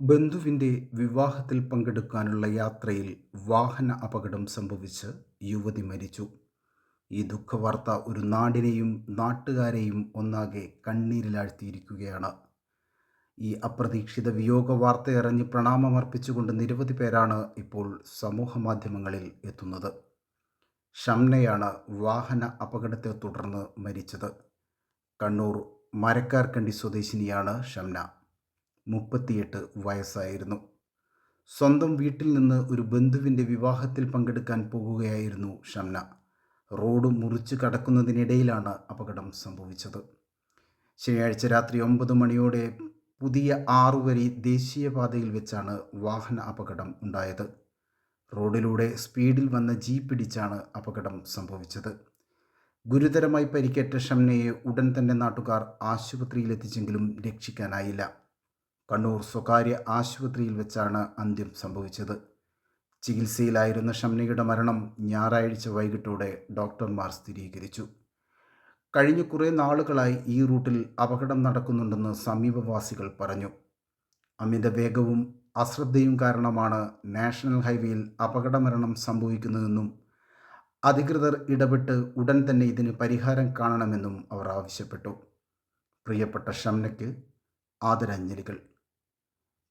ബന്ധുവിന്റെ വിവാഹത്തിൽ പങ്കെടുക്കാനുള്ള യാത്രയിൽ വാഹന അപകടം സംഭവിച്ച് യുവതി മരിച്ചു. ഈ ദുഃഖവാർത്ത ഒരു നാടിനെയും നാട്ടുകാരെയും ഒന്നാകെ കണ്ണീരിലാഴ്ത്തിയിരിക്കുകയാണ്. ഈ അപ്രതീക്ഷിത വിയോഗ വാർത്തയറിഞ്ഞ് പ്രണാമമർപ്പിച്ചുകൊണ്ട് നിരവധി പേരാണ് ഇപ്പോൾ സമൂഹ മാധ്യമങ്ങളിൽ എത്തുന്നത്. ഷംനയാണ് വാഹന അപകടത്തെ തുടർന്ന് മരിച്ചത്. കണ്ണൂർ മരക്കാർക്കണ്ടി സ്വദേശിനിയാണ് ഷംന. മുപ്പത്തിയെട്ട് വയസ്സായിരുന്നു. സ്വന്തം വീട്ടിൽ നിന്ന് ഒരു ബന്ധുവിന്റെ വിവാഹത്തിൽ പങ്കെടുക്കാൻ പോകുകയായിരുന്നു ഷംന. റോഡ് മുറിച്ച് കടക്കുന്നതിനിടയിലാണ് അപകടം സംഭവിച്ചത്. ശനിയാഴ്ച രാത്രി ഒമ്പത് മണിയോടെ പുതിയ ആറുവരി ദേശീയപാതയിൽ വെച്ചാണ് വാഹന അപകടം ഉണ്ടായത്. റോഡിലൂടെ സ്പീഡിൽ വന്ന ജീപ്പ് ഇടിച്ചാണ് അപകടം സംഭവിച്ചത്. ഗുരുതരമായി പരിക്കേറ്റ ഷംനയെ ഉടൻ തന്നെ നാട്ടുകാർ ആശുപത്രിയിലെത്തിച്ചെങ്കിലും രക്ഷിക്കാനായില്ല. കണ്ണൂർ സ്വകാര്യ ആശുപത്രിയിൽ വെച്ചാണ് അന്ത്യം സംഭവിച്ചത്. ചികിത്സയിലായിരുന്ന ഷംനയുടെ മരണം ഞായറാഴ്ച വൈകിട്ടോടെ ഡോക്ടർമാർ സ്ഥിരീകരിച്ചു. കഴിഞ്ഞ കുറേ നാളുകളായി ഈ റൂട്ടിൽ അപകടം നടക്കുന്നുണ്ടെന്ന് സമീപവാസികൾ പറഞ്ഞു. അമിത വേഗവും അശ്രദ്ധയും കാരണമാണ് നാഷണൽ ഹൈവേയിൽ അപകടമരണം സംഭവിക്കുന്നതെന്നും അധികൃതർ ഇടപെട്ട് ഉടൻ തന്നെ ഇതിന് പരിഹാരം കാണണമെന്നും അവർ ആവശ്യപ്പെട്ടു. പ്രിയപ്പെട്ട ഷംനയ്ക്ക് ആദരാഞ്ജലികൾ.